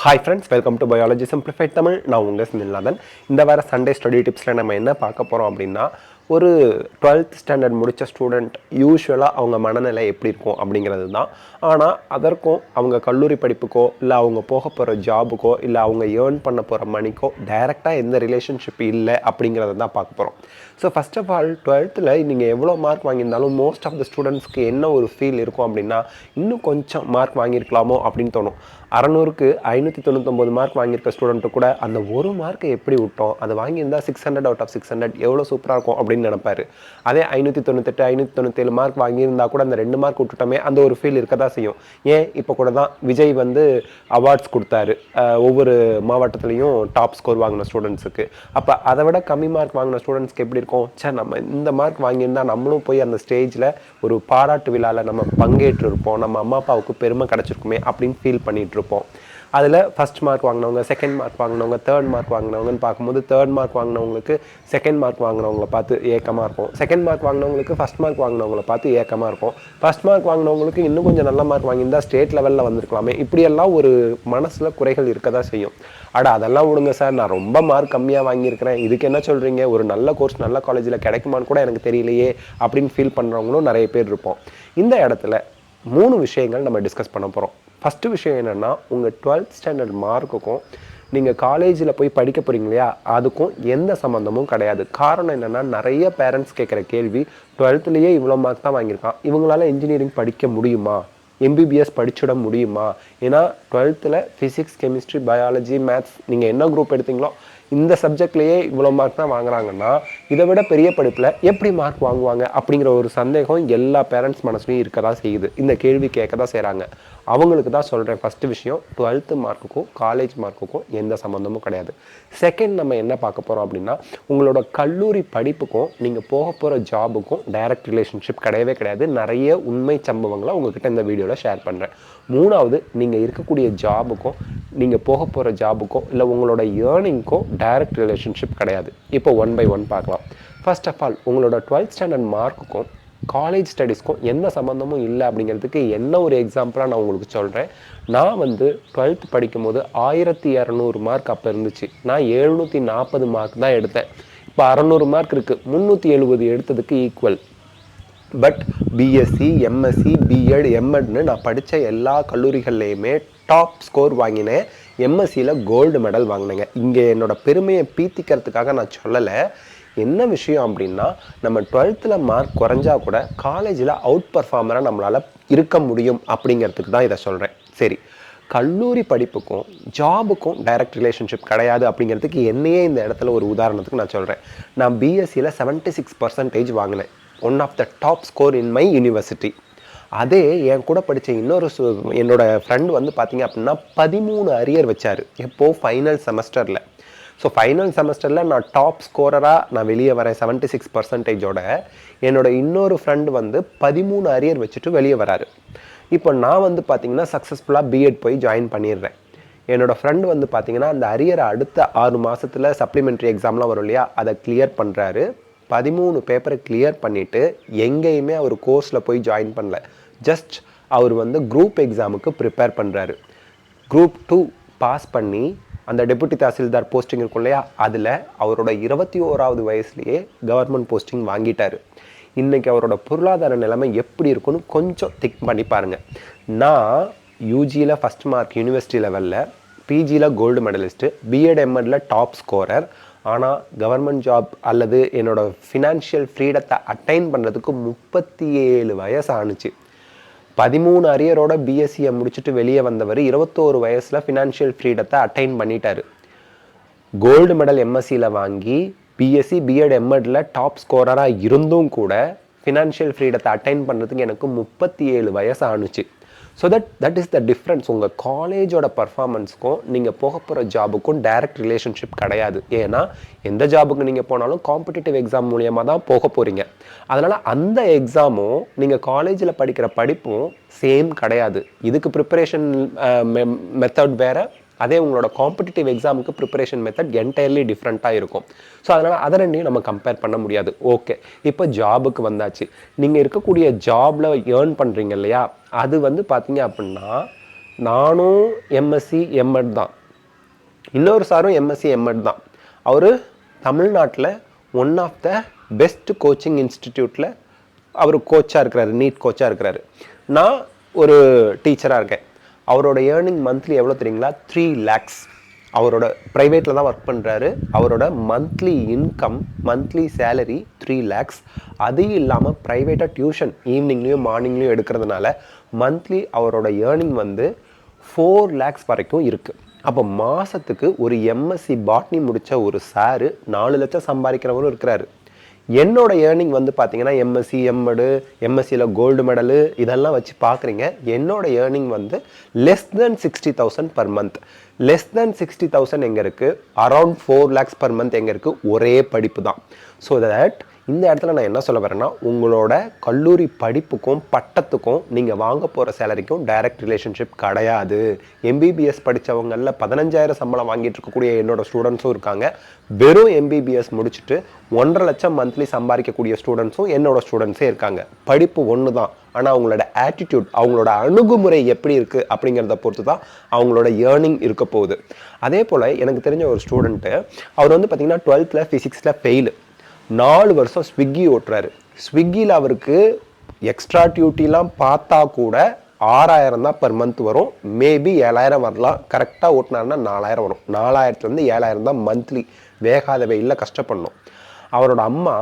Hi friends welcome to biology simplified Tamil நான் உங்கள் சிந்தில்லாதன் இந்த வார சண்டே ஸ்டடி டிப்ஸில் நம்ம என்ன பார்க்க போகிறோம் அப்படின்னா ஒரு டுவெல்த் ஸ்டாண்டர்ட் முடித்த ஸ்டூடெண்ட் யூஸ்வலாக அவங்க மனநிலை எப்படி இருக்கும் அப்படிங்கிறது தான். ஆனால் அதற்கும் அவங்க கல்லூரி படிப்புக்கோ இல்லை அவங்க போக போகிற ஜாபுக்கோ இல்லை அவங்க ஏர்ன் பண்ண போகிற மணிக்கோ டைரெக்டாக எந்த ரிலேஷன்ஷிப் இல்லை அப்படிங்கிறத தான் பார்க்க போகிறோம் ஸோ ஃபஸ்ட் ஆஃப் ஆல் டுவெல்த்தில் நீங்கள் எவ்வளோ மார்க் வாங்கியிருந்தாலும் மோஸ்ட் ஆஃப் த ஸ்டூடெண்ட்ஸ்க்கு என்ன ஒரு ஃபீல் இருக்கும் அப்படின்னா இன்னும் கொஞ்சம் மார்க் வாங்கியிருக்கலாமோ அப்படின்னு தோணும். அறநூறுக்கு ஐநூற்றி தொண்ணூத்தொம்பது மார்க் வாங்கியிருக்க ஸ்டூடெண்ட்டு கூட அந்த ஒரு மார்க்கை எப்படி விட்டோம்? அதை வாங்கியிருந்தால் six hundred out of six hundred எவ்வளோ சூப்பராக இருக்கும் அப்படின்னு நினைப்பாரு. அதே ஐநூற்றி தொண்ணூத்தெட்டு ஐநூற்றி தொண்ணூத்தேழு மார்க் வாங்கியிருந்தா கூட அந்த ரெண்டு மார்க் விட்டுட்டோமே அந்த ஒரு ஃபீல் இருக்க தான் செய்யும். ஏன்? இப்போ கூட தான் விஜய் வந்து அவார்ட்ஸ் கொடுத்தாரு. ஒவ்வொரு மாவட்டத்துலேயும் டாப் ஸ்கோர் வாங்கின ஸ்டூடெண்ட்ஸுக்கு அப்போ அதை விட கம்மி மார்க் வாங்கின ஸ்டூடெண்ட்ஸ்க்கு எப்படி இருக்கும்? சே நம்ம இந்த மார்க் வாங்கியிருந்தா நம்மளும் போய் அந்த ஸ்டேஜில் ஒரு பாராட்டு விழாவில் நம்ம பங்கேற்று இருப்போம் நம்ம அம்மா அப்பாவுக்கு பெருமை கிடச்சிருக்குமே அப்படின்னு ஃபீல் பண்ணிகிட்ருப்போம் இருப்போம். அதில் ஃபஸ்ட் மார்க் வாங்கினவங்க செகண்ட் மார்க் வாங்கினவங்க தேர்ட் மார்க் வாங்கினவங்கன்னு பார்க்கும்போது தேர்ட் மார்க் வாங்கினவங்களுக்கு செகண்ட் மார்க் வாங்கினவங்கள பார்த்து ஏக்கமாக இருக்கும் செகண்ட் மார்க் வாங்கினவங்களுக்கு ஃபஸ்ட் மார்க் வாங்கினவங்கள பார்த்து ஏக்கமாக இருக்கும் ஃபஸ்ட் மார்க் வாங்கினவங்களுக்கு இன்னும் கொஞ்சம் நல்ல மார்க் வாங்கியிருந்தால் ஸ்டேட் லெவலில் வந்திருக்கலாமே. இப்படியெல்லாம் ஒரு மனசில் குறைகள் இருக்க தான் செய்யும். அட அதெல்லாம் விடுங்க சார் நான் ரொம்ப மார்க் கம்மியாக வாங்கியிருக்கிறேன். இதுக்கு என்ன சொல்கிறீங்க ஒரு நல்ல கோர்ஸ் நல்ல காலேஜில் கிடைக்குமான்னு கூட எனக்கு தெரியலையே அப்படின்னு ஃபீல் பண்ணுறவங்களும் நிறைய பேர் இருப்போம். இந்த இடத்துல மூணு விஷயங்கள் நம்ம டிஸ்கஸ் பண்ண போகிறோம் ஃபஸ்ட்டு விஷயம் என்னென்னா உங்கள் டுவெல்த் ஸ்டாண்டர்ட் மார்க்குக்கும் நீங்கள் காலேஜில் போய் படிக்க போகிறீங்க இல்லையா? அதுக்கும் எந்த சம்மந்தமும் கிடையாது. காரணம் என்னென்னா நிறைய பேரண்ட்ஸ் கேட்குற கேள்வி டுவெல்த்துலேயே இவ்வளோ மார்க் தான் வாங்கியிருக்கான். இவங்களால இன்ஜினியரிங் படிக்க முடியுமா? எம்பிபிஎஸ் படிச்சுட முடியுமா? ஏன்னா டுவெல்த்தில் ஃபிசிக்ஸ் கெமிஸ்ட்ரி பயாலஜி மேத்ஸ் நீங்கள் என்ன குரூப் எடுத்தீங்களோ இந்த சப்ஜெக்ட்லேயே இவ்வளோ மார்க் தான் வாங்குறாங்கன்னா இதை விட பெரிய படிப்பில் எப்படி மார்க் வாங்குவாங்க அப்படிங்கிற ஒரு சந்தேகம் எல்லா பேரண்ட்ஸ் மனசுலையும் இருக்க தான் செய்யுது. இந்த கேள்வி கேட்க தான் செய்கிறாங்க அவங்களுக்கு தான் சொல்கிறேன் ஃபஸ்ட்டு விஷயம் டுவெல்த்து மார்க்குக்கும் காலேஜ் மார்க்குக்கும் எந்த சம்மந்தமும் கிடையாது. செகண்ட் நம்ம என்ன பார்க்க போகிறோம் அப்படின்னா உங்களோட கல்லூரி படிப்புக்கும் நீங்கள் போக போகிற ஜாபுக்கும் டைரக்ட் ரிலேஷன்ஷிப் கிடையவே கிடையாது. நிறைய உண்மை சம்பவங்களை உங்ககிட்ட இந்த வீடியோவில் ஷேர் பண்ணுறேன் மூணாவது நீங்கள் இருக்கக்கூடிய ஜாபுக்கும் நீங்கள் போக போகிற ஜாபுக்கும் இல்லை உங்களோட ஏர்னிங்க்கும் டைரக்ட் ரிலேஷன்ஷிப் கிடையாது. இப்போ ஒன் பை ஒன் பார்க்கலாம். ஃபர்ஸ்ட் ஆஃப் ஆல் உங்களோட டுவெல்த் ஸ்டாண்டர்ட் மார்க்குக்கும் காலேஜ் ஸ்டடீஸ்க்கும் எந்த சம்மந்தமும் இல்லை அப்படிங்கிறதுக்கு என்ன ஒரு எக்ஸாம்பிளாக நான் உங்களுக்கு சொல்கிறேன் நான் வந்து டுவெல்த் படிக்கும்போது ஆயிரத்தி இரநூறு மார்க் அப்போ இருந்துச்சு. நான் எழுநூற்றி நாற்பது மார்க் தான் எடுத்தேன். இப்போ அறநூறு மார்க் இருக்குது முந்நூற்றி எழுபது எடுத்ததுக்கு equal but BSc MSc BEd எம்எட்னு நான் படித்த எல்லா கல்லூரிகள்லேயுமே டாப் ஸ்கோர் வாங்கினேன். எம்எஸ்சியில் கோல்டு மெடல் வாங்கினேங்க. இங்கே என்னோட பெருமையை பீத்திக்கிறதுக்காக நான் சொல்லலை. என்ன விஷயம் அப்படின்னா நம்ம டுவெல்த்தில் மார்க் குறைஞ்சா கூட காலேஜில் அவுட் பர்ஃபார்மராக நம்மளால் இருக்க முடியும் அப்படிங்கிறதுக்கு தான் இதை சொல்கிறேன் சரி கல்லூரி படிப்புக்கும் ஜாபுக்கும் டைரக்ட் ரிலேஷன்ஷிப் கிடையாது அப்படிங்கிறதுக்கு என்னையே இந்த இடத்துல ஒரு உதாரணத்துக்கு நான் சொல்கிறேன் நான் பிஎஸ்சியில் செவன்ட்டி சிக்ஸ் பர்சன்டேஜ் வாங்கினேன். One of the top score in my university அதே என் கூட படித்த இன்னொரு என்னோடய ஃப்ரெண்டு வந்து பார்த்தீங்க அப்படின்னா பதிமூணு அரியர் வச்சார். எப்போது ஃபைனல் செமஸ்டரில் ஸோ ஃபைனல் செமஸ்டரில் நான் டாப் ஸ்கோரராக நான் வெளியே வரேன். செவன்ட்டி சிக்ஸ் பர்சன்டேஜோட என்னோட இன்னொரு ஃப்ரெண்டு வந்து பதிமூணு அரியர் வச்சுட்டு வெளியே வராரு. இப்போ நான் வந்து பார்த்தீங்கன்னா சக்ஸஸ்ஃபுல்லாக பிஎட் போய் ஜாயின் பண்ணிடுறேன். என்னோடய ஃப்ரெண்டு வந்து பார்த்தீங்கன்னா அந்த அரியரை அடுத்த ஆறு மாதத்தில் சப்ளிமெண்ட்ரி எக்ஸாம்லாம் வரும் இல்லையா? அதை கிளியர் பண்ணுறாரு பதிமூணு பேப்பரை கிளியர் பண்ணிவிட்டு எங்கேயுமே அவர் கோர்ஸில் போய் ஜாயின் பண்ணல. ஜஸ்ட் அவர் வந்து குரூப் எக்ஸாமுக்கு ப்ரிப்பேர் பண்ணுறாரு குரூப் டூ பாஸ் பண்ணி அந்த டெபுட்டி தாசில்தார் போஸ்டிங் இருக்கும் இல்லையா? அதில் அவரோட இருபத்தி ஓராவது வயசுலேயே கவர்மெண்ட் போஸ்டிங் வாங்கிட்டார். இன்றைக்கி அவரோட பொருளாதார நிலைமை எப்படி இருக்குன்னு கொஞ்சம் திக் பண்ணி பாருங்கள் நான் யூஜியில் ஃபஸ்ட் மார்க் யூனிவர்சிட்டி லெவலில் பிஜியில் கோல்டு மெடலிஸ்ட்டு பிஎட் எம்எட்ல டாப் ஸ்கோரர் ஆனால் கவர்மெண்ட் ஜாப் அல்லது என்னோட ஃபினான்ஷியல் ஃப்ரீடத்தை அட்டைன் பண்ணுறதுக்கு முப்பத்தி ஏழு வயசு ஆணுச்சு. பதிமூணு அரியரோட பிஎஸ்சியை முடிச்சுட்டு வெளியே வந்தவர் இருபத்தோரு வயசில் ஃபினான்ஷியல் ஃப்ரீடத்தை அட்டைன் பண்ணிட்டார். கோல்டு மெடல் எம்எஸ்சியில் வாங்கி பிஎஸ்சி பிஎட் எம்எட்ல டாப் ஸ்கோரராக இருந்தும் கூட ஃபினான்ஷியல் ஃப்ரீடத்தை அட்டைன் பண்ணுறதுக்கு எனக்கு முப்பத்தி ஏழு வயசு ஆணுச்சு. So that that is the difference உங்கள் காலேஜோட பர்ஃபார்மன்ஸ்க்கும் நீங்கள் போக போகிற ஜாபுக்கும் டைரக்ட் ரிலேஷன்ஷிப் கிடையாது. ஏன்னா எந்த ஜாபுக்கு நீங்கள் போனாலும் காம்படிட்டிவ் எக்ஸாம் மூலியமாக தான் போக போகிறீங்க அதனால் அந்த எக்ஸாமும் நீங்கள் காலேஜில் படிக்கிற படிப்பும் சேம் கிடையாது. இதுக்கு ப்ரிப்பரேஷன் மெத்தட் வேறு அதே உங்களோட காம்படிட்டிவ் எக்ஸாமுக்கு ப்ரிப்பரேஷன் மெத்தட் என்டையர்லி டிஃப்ரெண்ட்டாக இருக்கும். ஸோ அதனால் அதை ரெண்டையும் நம்ம கம்பேர் பண்ண முடியாது. ஓகே இப்போ ஜாபுக்கு வந்தாச்சு. நீங்கள் இருக்கக்கூடிய ஜாபில் ஏர்ன் பண்ணுறீங்க இல்லையா? அது வந்து பார்த்தீங்க அப்படின்னா நானும் எம்எஸ்சி எம்எட் தான். இன்னொரு சாரும் எம்எஸ்சி எம்எட் தான். அவர் தமிழ்நாட்டில் one of the best coaching இன்ஸ்டிடியூட்டில் அவர் கோச்சாக இருக்கிறாரு நீட் கோச்சாக இருக்கிறாரு. நான் ஒரு டீச்சராக இருக்கேன். அவரோட ஏர்னிங் மந்த்லி எவ்வளோ தெரியுங்களா? த்ரீ லேக்ஸ் அவரோட ப்ரைவேட்டில் தான் ஒர்க் பண்ணுறாரு அவரோட monthly income monthly salary three lakhs அது இல்லாமல் ப்ரைவேட்டாக டியூஷன் ஈவினிங்லேயும் மார்னிங்லேயும் எடுக்கிறதுனால மந்த்லி அவரோட ஏர்னிங் வந்து ஃபோர் லேக்ஸ் வரைக்கும் இருக்குது அப்போ மாதத்துக்கு ஒரு எம்எஸ்சி பாட்னி முடித்த ஒரு சாரு நாலு லட்சம் சம்பாதிக்கிறவரும் இருக்கிறாரு. என்னோட ஏர்னிங் வந்து பார்த்தீங்கன்னா எம்எஸ்சி எம்எடு எம்எஸ்சியில் கோல்டு மெடலு இதெல்லாம் வச்சு பார்க்குறீங்க என்னோட ஏர்னிங் வந்து less than sixty thousand per month less than sixty thousand எங்கே இருக்குது around four lakhs per month எங்கே இருக்குது ஒரே படிப்பு தான். ஸோ தட் இந்த இடத்துல நான் என்ன சொல்ல வரேன்னா உங்களோட கல்லூரி படிப்புக்கும் பட்டத்துக்கும் நீங்கள் வாங்க போகிற சேலரிக்கும் டைரக்ட் ரிலேஷன்ஷிப் கிடையாது. எம்பிபிஎஸ் படித்தவங்களில் பதினஞ்சாயிரம் சம்பளம் வாங்கிட்டு இருக்கக்கூடிய என்னோட ஸ்டூடெண்ட்ஸும் இருக்காங்க. வெறும் எம்பிபிஎஸ் முடிச்சுட்டு ஒன்றரை லட்சம் மந்த்லி சம்பாதிக்கக்கூடிய ஸ்டூடெண்ட்ஸும் என்னோட ஸ்டூடெண்ட்ஸே இருக்காங்க. படிப்பு ஒன்று தான் ஆனால் அவங்களோட ஆட்டிடியூட் அவங்களோட அணுகுமுறை எப்படி இருக்குது அப்படிங்கிறத பொறுத்து தான் அவங்களோட ஏர்னிங் இருக்க போகுது. அதே போல் எனக்கு தெரிஞ்ச ஒரு ஸ்டூடெண்ட்டு அவர் வந்து பார்த்திங்கன்னா டுவெல்த்தில் ஃபிசிக்ஸில் ஃபெயிலு நாலு வருஷம் ஸ்விக்கி ஓட்டுறாரு. ஸ்விக்கியில் அவருக்கு எக்ஸ்ட்ரா டியூட்டிலாம் பார்த்தா கூட ஆறாயிரம் தான் பர் மந்த் வரும். மேபி ஏழாயிரம் வரலாம். கரெக்டாக ஓட்டினாருன்னா நாலாயிரம் வரும். நாலாயிரத்துலேருந்து ஏழாயிரம் தான் மந்த்லி வேகாத வெயிலில் கஷ்டப்படணும். அவரோட அம்மா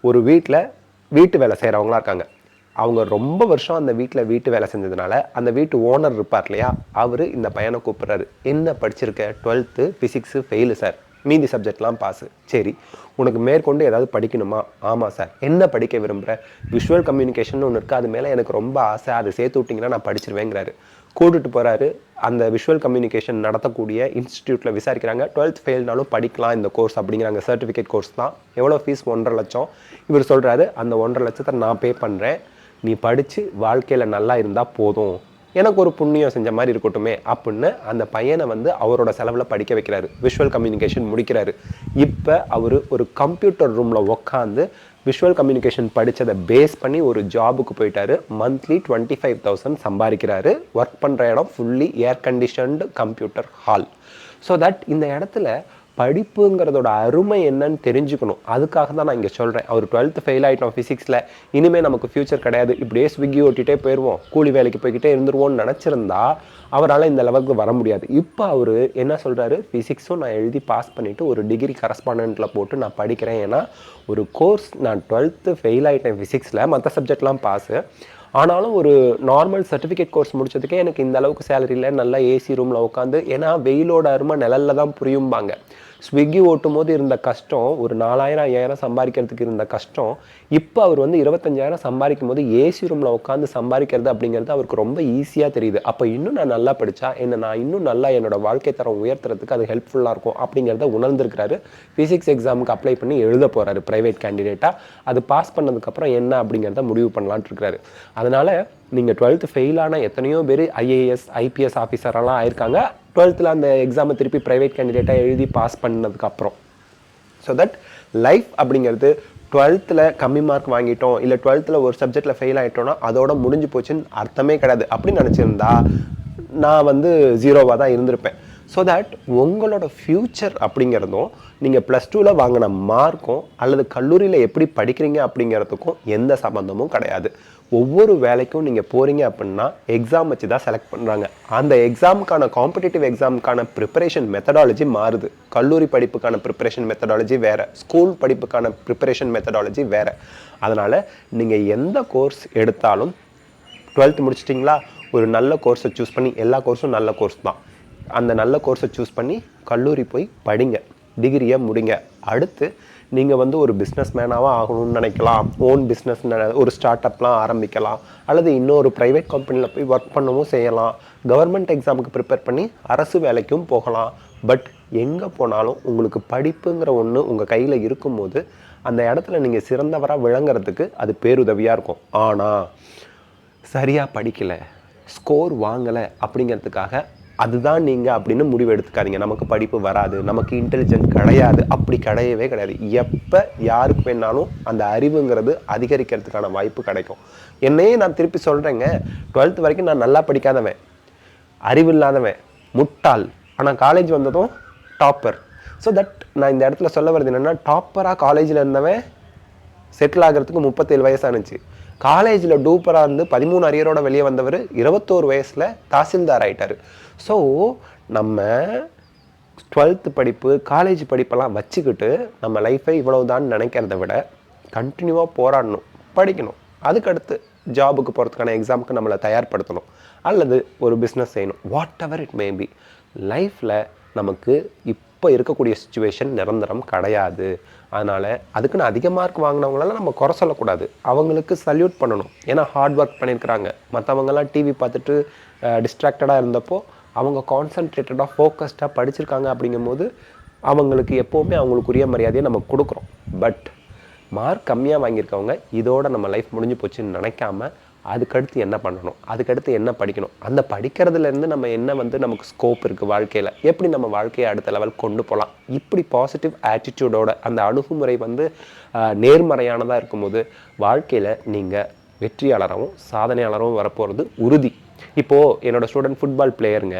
ஒரு வீட்டில் வீட்டு வேலை செய்கிறவங்களா இருக்காங்க. அவங்க ரொம்ப வருஷம் அந்த வீட்டில் வீட்டு வேலை செஞ்சதுனால அந்த வீட்டு ஓனர் இருப்பார் இல்லையா? அவர் இந்த பையனை கூப்பிட்றாரு. என்ன படிச்சிருக்க? டுவெல்த்து ஃபிசிக்ஸு ஃபெயிலு சார் மீதி சப்ஜெக்ட்லாம் பாஸு சரி உனக்கு மேற்கொண்டு ஏதாவது படிக்கணுமா? ஆமாம் சார் என்ன படிக்க விரும்புகிற விஷுவல் கம்யூனிகேஷன் ஒன்று இருக்குது அது மேலே எனக்கு ரொம்ப ஆசை. அதை சேர்த்து விட்டிங்கன்னா நான் படிச்சிருவேங்கிறாரு. கூட்டுட்டு போகிறாரு அந்த விஷுவல் கம்யூனிகேஷன் நடத்தக்கூடிய இன்ஸ்டியூட்டில் விசாரிக்கிறாங்க. டுவெல்த் ஃபெயில்னாலும் படிக்கலாம் இந்த கோர்ஸ் அப்படிங்கிறாங்க. சர்டிஃபிகேட் கோர்ஸ் தான். எவ்வளோ ஃபீஸ் ஒன்றரை லட்சம். இவர் சொல்கிறாரு அந்த ஒன்றரை லட்சத்தை நான் பே பண்ணுறேன் நீ படித்து வாழ்க்கையில் நல்லா இருந்தால் போதும். எனக்கு ஒரு புண்ணியம் செஞ்ச மாதிரி இருக்கட்டுமே அப்படின்னு அந்த பையனை வந்து அவரோட செலவில் படிக்க வைக்கிறாரு. விஷுவல் கம்யூனிகேஷன் முடிக்கிறாரு. இப்போ அவர் ஒரு கம்ப்யூட்டர் ரூமில் உக்காந்து விஷுவல் கம்யூனிகேஷன் படித்ததை பேஸ் பண்ணி ஒரு ஜாபுக்கு போயிட்டாரு. மந்த்லி டுவெண்ட்டி ஃபைவ் தௌசண்ட் சம்பாதிக்கிறாரு. ஒர்க் பண்ணுற இடம் fully air conditioned computer hall so that இந்த இடத்துல படிப்புங்கிறதோட அருமை என்னன்னு தெரிஞ்சுக்கணும். அதுக்காக தான் நான் இங்கே சொல்கிறேன் அவர் டுவெல்த்து ஃபெயில் ஆகிட்டோம் ஃபிசிக்ஸில் இனிமேல் நமக்கு ஃப்யூச்சர் கிடையாது. இப்படியே ஸ்விக்கி ஓட்டிகிட்டே போயிடுவோம் கூலி வேலைக்கு போய்கிட்டே இருந்துருவோம்னு நினச்சிருந்தா அவரால் இந்த லெவலுக்கு வர முடியாது. இப்போ அவர் என்ன சொல்கிறாரு ஃபிசிக்ஸும் நான் எழுதி பாஸ் பண்ணிவிட்டு ஒரு டிகிரி கரஸ்பாண்டண்ட்டில் போட்டு நான் படிக்கிறேன். ஏன்னா ஒரு கோர்ஸ் நான் டுவெல்த்து ஃபெயில் ஆகிட்டேன் ஃபிசிக்ஸில் மற்ற சப்ஜெக்ட்லாம் பாஸு ஆனாலும் ஒரு நார்மல் சர்டிஃபிகேட் கோர்ஸ் முடிச்சதுக்கே எனக்கு இந்த அளவுக்கு சேலரியில் நல்லா ஏசி ரூமில் உட்காந்து ஏன்னா வெயிலோட அருமை நிழலில் தான் புரியும்பாங்க. ஸ்விக்கி ஓட்டும் போது இருந்த கஷ்டம் ஒரு நாலாயிரம் ஐயாயிரம் சம்பாதிக்கிறதுக்கு இருந்த கஷ்டம் இப்போ அவர் வந்து இருபத்தஞ்சாயிரம் சம்பாதிக்கும் போது ஏசி ரூமில் உட்காந்து சம்பாதிக்கிறது அப்படிங்கிறது அவருக்கு ரொம்ப ஈஸியாக தெரியுது. அப்போ இன்னும் நான் நல்லா படித்தா என்ன நான் இன்னும் நல்லா என்னோட வாழ்க்கை தரம் உயர்த்துறதுக்கு அது ஹெல்ப்ஃபுல்லாக இருக்கும் அப்படிங்கிறத உணர்ந்திருக்கிறாரு. ஃபிசிக்ஸ் எக்ஸாமுக்கு அப்ளை பண்ணி எழுத போகிறாரு ப்ரைவேட் கேண்டிடேட்டாக அது பாஸ் பண்ணதுக்கப்புறம் என்ன அப்படிங்கிறத முடிவு பண்ணலான்ட்டு இருக்கிறாரு. அதனால் நீங்கள் டுவெல்த்து ஃபெயிலான எத்தனையோ பேர் ஐஏஎஸ் ஐபிஎஸ் ஆஃபீஸரெல்லாம் ஆயிருக்காங்க. டுவெல்த்தில் அந்த எக்ஸாமை திருப்பி ப்ரைவேட் கேண்டிடேட்டாக எழுதி பாஸ் பண்ணதுக்கப்புறம். ஸோ தட் லைஃப் அப்படிங்கிறது டுவெல்த்தில் கம்மி மார்க் வாங்கிட்டோம் இல்லை டுவெல்த்தில் ஒரு சப்ஜெக்டில் ஃபெயில் ஆகிட்டோன்னா அதோட முடிஞ்சு போச்சுன்னு அர்த்தமே கிடையாது. அப்படின்னு நினச்சிருந்தா நான் வந்து ஜீரோவாக தான் இருந்திருப்பேன். ஸோ தட் உங்களோட ஃப்யூச்சர் அப்படிங்கிறதும் நீங்கள் ப்ளஸ் டூவில் வாங்கின மார்க்கும் அல்லது கல்லூரியில் எப்படி படிக்கிறீங்க அப்படிங்கிறதுக்கும் எந்த சம்மந்தமும் கிடையாது. ஒவ்வொரு வேலைக்கும் நீங்கள் போகிறீங்க அப்படின்னா எக்ஸாம் வச்சு தான் செலக்ட் பண்ணுறாங்க அந்த எக்ஸாமுக்கான காம்படிட்டிவ் எக்ஸாமுக்கான ப்ரிப்பரேஷன் மெத்தடாலஜி மாறுது. கல்லூரி படிப்புக்கான ப்ரிப்பரேஷன் மெத்தடாலஜி வேறு. ஸ்கூல் படிப்புக்கான ப்ரிப்பரேஷன் மெத்தடாலஜி வேறு. அதனால் நீங்கள் எந்த கோர்ஸ் எடுத்தாலும் டுவெல்த் முடிச்சிட்டிங்களா? ஒரு நல்ல கோர்ஸை சூஸ் பண்ணி எல்லா கோர்ஸும் நல்ல கோர்ஸ் தான். அந்த நல்ல கோர்ஸை சூஸ் பண்ணி கல்லூரி போய் படிங்க. டிகிரியை முடிங்க. அடுத்து நீங்கள் வந்து ஒரு பிஸ்னஸ் மேனாகவும் ஆகணும்னு நினைக்கலாம். ஓன் பிஸ்னஸ் ஒரு ஸ்டார்ட் அப்லாம் ஆரம்பிக்கலாம். அல்லது இன்னொரு ப்ரைவேட் கம்பெனியில் போய் ஒர்க் பண்ணவும் செய்யலாம். கவர்மெண்ட் எக்ஸாமுக்கு ப்ரிப்பேர் பண்ணி அரசு வேலைக்கும் போகலாம். பட் எங்கே போனாலும் உங்களுக்கு படிப்புங்கிற ஒன்று உங்கள் கையில் இருக்கும்போது அந்த இடத்துல நீங்கள் சிறந்தவராக விளங்குறதுக்கு அது பேருதவியாக இருக்கும். ஆனால் சரியாக படிக்கலை ஸ்கோர் வாங்கலை அப்படிங்கிறதுக்காக அதுதான் நீங்கள் அப்படின்னு முடிவு எடுத்துக்காதீங்க. நமக்கு படிப்பு வராது நமக்கு இன்டெலிஜென்ட் கிடையாது. அப்படி கிடையவே கிடையாது. எப்போ யாருக்கு வேணாலும் அந்த அறிவுங்கிறது அதிகரிக்கிறதுக்கான வாய்ப்பு கிடைக்கும். என்னையே நான் திருப்பி சொல்கிறேங்க டுவெல்த் வரைக்கும் நான் நல்லா படிக்காதவன் அறிவு இல்லாதவன் முட்டாள். ஆனால் காலேஜ் வந்ததும் டாப்பர் ஸோ தட் நான் இந்த இடத்துல சொல்ல வர்றது என்னென்னா டாப்பராக காலேஜில் இருந்தவன் செட்டில் ஆகிறதுக்கு முப்பத்தேழு வயசானுச்சு காலேஜில் டூப்பராக இருந்து பதிமூணு அரியரோட வெளியே வந்தவர் இருபத்தோரு வயசில் தாசில்தார் ஆகிட்டார் ஸோ நம்ம டுவெல்த்து படிப்பு காலேஜ் படிப்பெல்லாம் வச்சுக்கிட்டு நம்ம லைஃப்பை இவ்வளவுதான் நினைக்கிறத விட கண்டினியூவாக போராடணும் படிக்கணும். அதுக்கடுத்து ஜாபுக்கு போகிறதுக்கான எக்ஸாமுக்கு நம்மளை தயார்படுத்தணும். அல்லது ஒரு பிஸ்னஸ் செய்யணும். Whatever it may be லைஃப்பில் நமக்கு இப் இப்போ இருக்கக்கூடிய சுச்சுவேஷன் நிரந்தரம் கிடையாது. அதனால் அதுக்குன்னு அதிக மார்க் வாங்கினவங்களால நம்ம குறை சொல்லக்கூடாது. அவங்களுக்கு சல்யூட் பண்ணணும். ஏன்னா ஹார்ட் ஒர்க் பண்ணியிருக்கிறாங்க. மற்றவங்கெல்லாம் டிவி பார்த்துட்டு டிஸ்ட்ராக்டடாக இருந்தப்போ அவங்க கான்சன்ட்ரேட்டடாக ஃபோக்கஸ்டாக படிச்சிருக்காங்க அப்படிங்கும்போது அவங்களுக்கு எப்போவுமே அவங்களுக்குரிய மரியாதையை நம்ம கொடுக்குறோம். பட் மார்க் கம்மியாக வாங்கியிருக்கவங்க இதோட நம்ம லைஃப் முடிஞ்சு போச்சுன்னு நினைக்காம அதுக்கடுத்து என்ன பண்ணணும்? அதுக்கடுத்து என்ன படிக்கணும்? அந்த படிக்கிறதுலேருந்து நம்ம என்ன வந்து நமக்கு ஸ்கோப் இருக்குது வாழ்க்கையில்? எப்படி நம்ம வாழ்க்கையை அடுத்த லெவல் கொண்டு போகலாம்? இப்படி பாசிட்டிவ் ஆட்டிடியூடோட அந்த அணுகுமுறை வந்து நேர்மறையானதாக இருக்கும்போது வாழ்க்கையில் நீங்கள் வெற்றியாளராகவும் சாதனையாளரும் வரப்போகிறது உறுதி. இப்போது என்னோடய ஸ்டூடெண்ட் ஃபுட்பால் பிளேயருங்க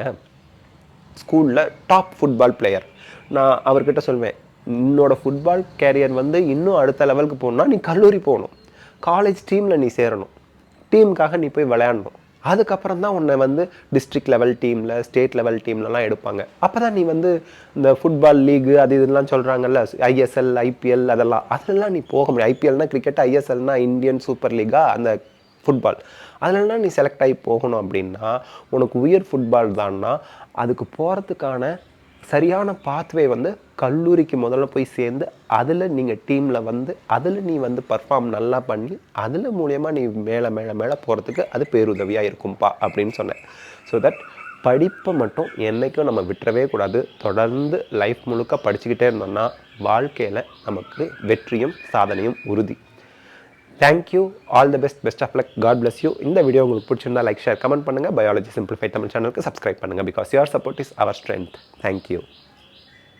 ஸ்கூலில் டாப் ஃபுட்பால் பிளேயர் நான் அவர்கிட்ட சொல்வேன் உன்னோட ஃபுட்பால் கேரியர் வந்து இன்னும் அடுத்த லெவலுக்கு போகணுன்னா நீ கல்லூரி போகணும். காலேஜ் டீமில் நீ சேரணும். டீமுக்காக நீ போய் விளையாடணும். அதுக்கப்புறம் தான் உன்னை வந்து டிஸ்ட்ரிக்ட் லெவல் டீமில் ஸ்டேட் லெவல் டீம்லலாம் எடுப்பாங்க. அப்போ தான் நீ வந்து இந்த ஃபுட்பால் லீகு அது இதெல்லாம் சொல்கிறாங்கல்ல ஐஎஸ்எல் ஐபிஎல் அதெல்லாம். அதெல்லாம் நீ போக முடியும் ஐபிஎல்னா கிரிக்கெட் ஐஎஸ்எல்னா இந்தியன் சூப்பர் லீகா அந்த ஃபுட்பால் அதிலலாம் நீ செலக்ட் ஆகி போகணும் அப்படின்னா உனக்கு உயர் ஃபுட்பால் தான்னா அதுக்கு போகிறதுக்கான சரியான பாத்வே வந்து கல்லூரிக்கு முதல்ல போய் சேர்ந்து அதில் நீங்கள் டீமில் வந்து அதில் நீ வந்து பர்ஃபார்ம் நல்லா பண்ணி அதில் மூலியமாக நீ மேலே மேலே மேலே போகிறதுக்கு அது பேருதவியாக இருக்கும்பா அப்படின்னு சொன்னேன். ஸோ தட் படிப்பை மட்டும் என்றைக்கும் நம்ம விட்டுறவே கூடாது. தொடர்ந்து லைஃப் முழுக்க படிச்சுக்கிட்டே இருந்தோம்னா வாழ்க்கையில் நமக்கு வெற்றியும் சாதனையும் உறுதி. Thank you all the best best of luck God bless you இந்த வீடியோ உங்களுக்கு பிடிச்சிருந்தா லைக் ஷேர் கமெண்ட் பண்ணுங்கள் பயாலஜி சிம்பிளிஃபை தமிழ் சேனலுக்கு சப்ஸ்கிரைப் பண்ணுங்கள் because your support is our strength thank you